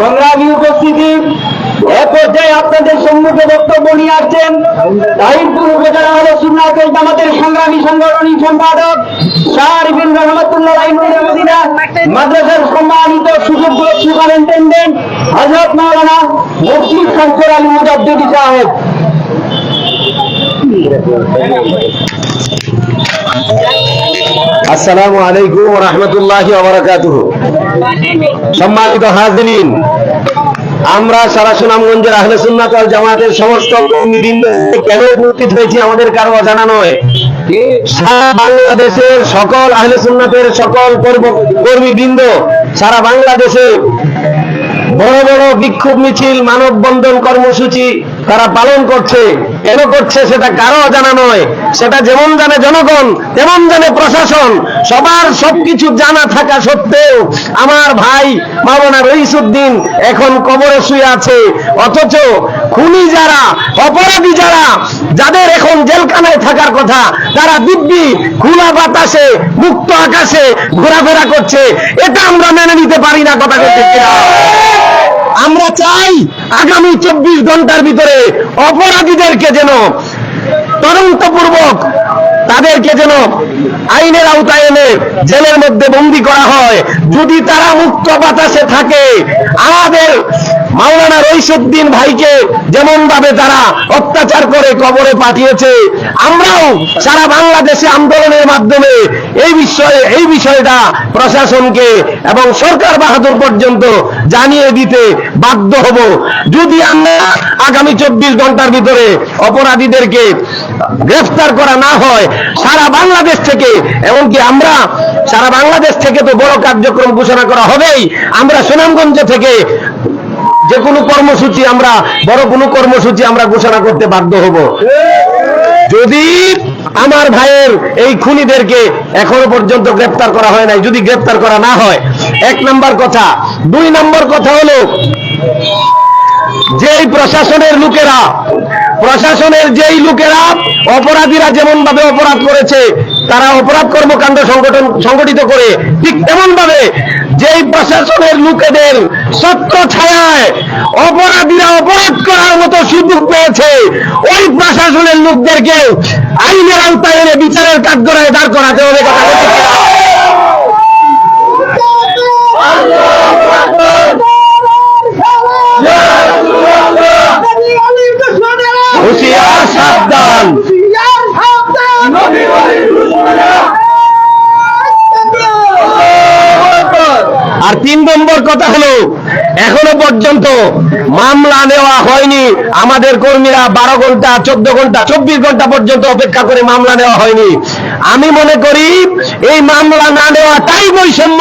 সংগ্রামী উপস্থিতি, এ পর্যায়ে আপনাদের সম্মুখে বক্তব্য নিয়ে আসছেন তাহিরপুর উপজেলা হল সুন্নাতুল জামাতের সংগ্রামী সংগঠনী সম্পাদক শাহরিফিন রহমতুল্লাহ মদিনা মাদ্রাসার সম্মানিত সুযোগ্য সুপারিনটেন্ডেন্ট হজরত মাওলানা মুফতি শঙ্কর আলী মুজাদ্দিদি সাহেব। আসসালামু আলাইকুম রহমতুল্লাহ সম্মানিত হাজরিন, আমরা সারা সুনামগঞ্জের আহলে সুন্নাত জামাতের সমস্ত কর্মীবৃন্দ কেন উপস্থিত হয়েছি আমাদের কারও অজানা নয়। সারা বাংলাদেশের সকল আহলে সুন্নাতের সকল কর্মীবৃন্দ, সারা বাংলাদেশে বড় বড় বিক্ষোভ মিছিল, মানববন্ধন কর্মসূচি তারা পালন করছে। কেন করছে সেটা কারও অজানা নয়। সেটা যেমন জানে জনগণ, তেমন জানে প্রশাসন। সবার সবকিছু জানা থাকা সত্ত্বেও আমার ভাই মাওলানা রইসুদ্দিন এখন কবরে শুয়ে আছে। অথচ খুনি যারা, অপরাধী যারা, যাদের এখন জেলখানায় থাকার কথা, তারা দিব্যি খোলা বাতাসে, মুক্ত আকাশে ঘোরাফেরা করছে। এটা আমরা মেনে নিতে পারি না, কথা করতে আমরা চাই আগামী চব্বিশ ঘণ্টার ভিতরে অপরাধীদেরকে যেন তদন্তপূর্বক তাদেরকে যেন আইনের আওতায় এনে জেলের মধ্যে বন্দি করা হয়। যদি তারা মুক্ত বাতাসে থাকে, আমাদের মাওলানা রইসুদ্দিন ভাইকে যেমন ভাবে তারা অত্যাচার করে কবরে পাঠিয়েছে, আমরাও সারা বাংলাদেশে আন্দোলনের মাধ্যমে এই বিষয়ে, এই বিষয়টা প্রশাসনকে এবং সরকার বাহাদুর পর্যন্ত জানিয়ে দিতে বাধ্য হব। যদি আমরা আগামী চব্বিশ ঘণ্টার ভিতরে অপরাধীদেরকে গ্রেফতার করা না হয়, সারা বাংলাদেশ থেকে, এমনকি আমরা, সারা বাংলাদেশ থেকে তো বড় কার্যক্রম ঘোষণা করা হবেই, আমরা সুনামগঞ্জ থেকে যে কোনো কর্মসূচি আমরা, বড় কোনো কর্মসূচি আমরা ঘোষণা করতে বাধ্য হব। যদি আমার ভাইয়ের এই খুনিদেরকে এখনও পর্যন্ত গ্রেপ্তার করা হয় নাই, যদি গ্রেপ্তার করা না হয়, এক নম্বর কথা। দুই নম্বর কথা হলো যে প্রশাসনের লোকেরা প্রশাসনের যেই লোকেরা অপরাধীরা যেমন ভাবে অপরাধ করেছে, তারা অপরাধ কর্মকাণ্ড সংগঠন সংগঠিত করে, ঠিক তেমন ভাবে যেই প্রশাসনের লোকেদের সত্য ছায়ায় অপরাধীরা অপরাধ করার মতো সুযোগ পেয়েছে, ওই প্রশাসনের লোকদেরকে আইনের আওতায় এনে বিচারের কাঠগড়ায় দাঁড় করাতে হবে। কথা হুঁশিয়ার সাবধান। আর তিন নম্বর কথা হলো এখনও পর্যন্ত মামলা নেওয়া হয়নি। আমাদের কর্মীরা বারো ঘণ্টা, চোদ্দ ঘণ্টা, চব্বিশ ঘণ্টা পর্যন্ত অপেক্ষা করে মামলা নেওয়া হয়নি। আমি মনে করি, এই মামলা না নেওয়াটাই বৈষম্য।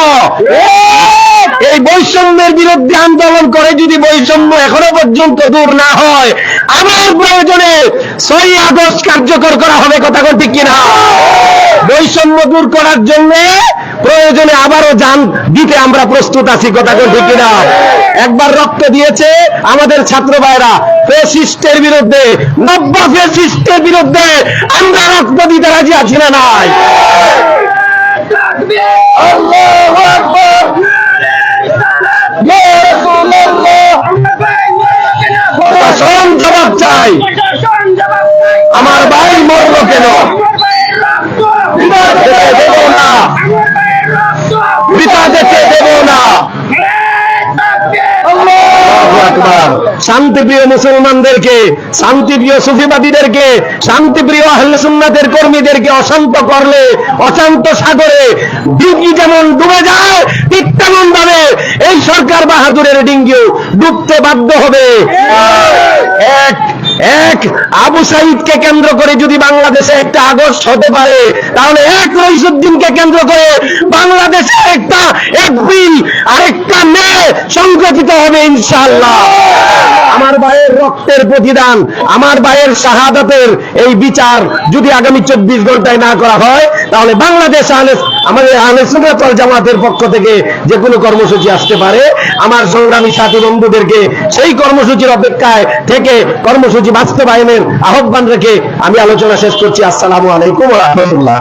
এই বৈষম্যের বিরুদ্ধে আন্দোলন করে যদি বৈষম্য এখনও পর্যন্ত দূর না হয়, আমার প্রয়োজনে ছয় আগস্ট কার্যকর করা হবে, কথা কোন ঠিক কিনা? বৈষম্য দূর করার জন্য প্রয়োজনে আবারও যান, দিতে আমরা প্রস্তুত আছি, কথা ঠিক কিনা? একবার রক্ত দিয়েছে আমাদের ছাত্র ভাইরা। ফেসিস্টের বিরুদ্ধে, নব্য ফেসিস্টের বিরুদ্ধে আমরা রক্ত দিতে রাজি আছি না নাই? আল্লাহু শান্তিপ্রিয় মুসলমানদেরকে, শান্তিপ্রিয় সুফিবাদীদেরকে, শান্তিপ্রিয় আহলে কর্মীদেরকে অশান্ত করলে, অশান্ত সাগরে ডিঙ্গি যেমন ডুবে যায়, ঠিক তেমন ভাবে এই সরকার বাহাদুরের ডিঙ্গিও ডুবতে বাধ্য হবে। এক এক, আবু সাইদকে কেন্দ্র করে যদি বাংলাদেশে একটা আগস্ট হতে পারে, তাহলে এক রইসুদ্দিনকে কেন্দ্র করে বাংলাদেশে একটা এপ্রিল আরেকটা মে সংগঠিত হবে ইনশাল্লাহ আমার ভাইয়ের রক্তের প্রতিদান, আমার ভাইয়ের শাহাদাতের এই বিচার যদি আগামী চব্বিশ ঘন্টায় না করা হয় তাহলে বাংলাদেশ আমাদের আহলেসুল জামাতের পক্ষ থেকে যে কোনো কর্মসূচি আসতে পারে। আমার সংগ্রামী সাথী বন্ধুদেরকে সেই কর্মসূচির অপেক্ষায় থেকে কর্মসূচি বাস্তবায়নের আহ্বান রেখে আমি আলোচনা শেষ করছি। আসসালামু আলাইকুম রহমতুল্লাহ।